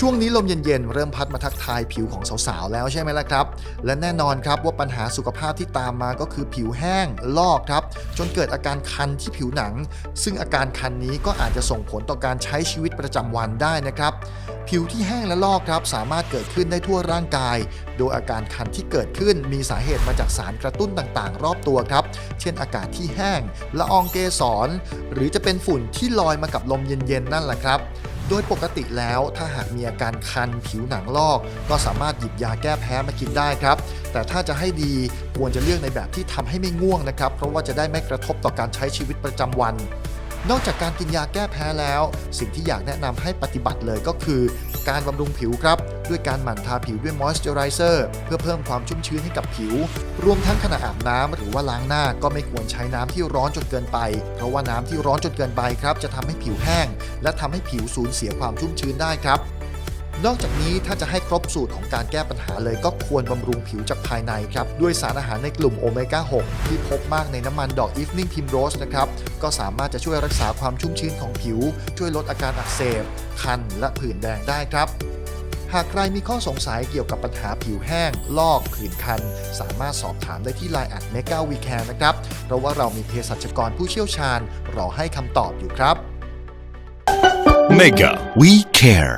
ช่วงนี้ลมเย็นๆ เริ่มพัดมาทักทายผิวของสาวๆ แล้วใช่ไหมล่ะครับ และแน่นอนครับว่าปัญหาสุขภาพที่ตามมาก็คือผิวแห้งลอกครับ จนเกิดอาการคันที่ผิวหนัง ซึ่งอาการคันนี้ก็อาจจะส่งผลต่อการใช้ชีวิตประจำวันได้นะครับ ผิวที่แห้งและลอกครับสามารถเกิดขึ้นได้ทั่วร่างกาย โดยอาการคันที่เกิดขึ้นมีสาเหตุมาจากสารกระตุ้นต่างๆ รอบตัวครับ เช่นอากาศที่แห้งละอองเกสรหรือจะเป็นฝุ่นที่ลอยมากับลมเย็นๆนั่นแหละครับ โดยปกติแล้วถ้าหากมีอาการคันผิวหนังลอก ก็สามารถหยิบยาแก้แพ้มากินได้ครับ แต่ถ้าจะให้ดีควรจะเลือกในแบบที่ทำให้ไม่ง่วงนะครับ เพราะว่าจะได้ไม่กระทบต่อการใช้ชีวิตประจำวัน นอกจากการกินยาแก้แพ้แล้ว สิ่งที่อยากแนะนำให้ปฏิบัติเลยก็คือ การบำรุงผิวครับ ด้วยการหมั่นทาผิวด้วยมอยส์เจอไรเซอร์เพื่อเพิ่มความชุ่มชื้นให้กับผิว รวมทั้งขณะอาบน้ำหรือว่าล้างหน้าก็ไม่ควรใช้น้ำที่ร้อนจนเกินไป เพราะว่าน้ำที่ร้อนจนเกินไปครับ จะทำให้ผิวแห้ง และทำให้ผิวสูญเสียความชุ่มชื้นได้ครับ นอกจากนี้ถ้าจะให้ครบสูตรของการแก้ปัญหาเลยก็ควรบำรุงผิวจากภายในครับ ด้วยสารอาหารในกลุ่มโอเมก้า 6 ที่พบมากในน้ำมันดอกอีฟนิ่งพิมโรสนะครับ ก็สามารถจะช่วยรักษาความชุ่มชื้นของผิว ช่วยลดอาการอักเสบ คัน และผื่นแดงได้ครับ หากใครมีข้อสงสัยเกี่ยวกับปัญหาผิวแห้ง ลอกผื่นคัน สามารถสอบถามได้ที่ Line แอดเมกาวีแคร์นะครับ เพราะว่าเรามีเภสัชกรผู้เชี่ยวชาญรอให้คำตอบอยู่ครับ Mega We Care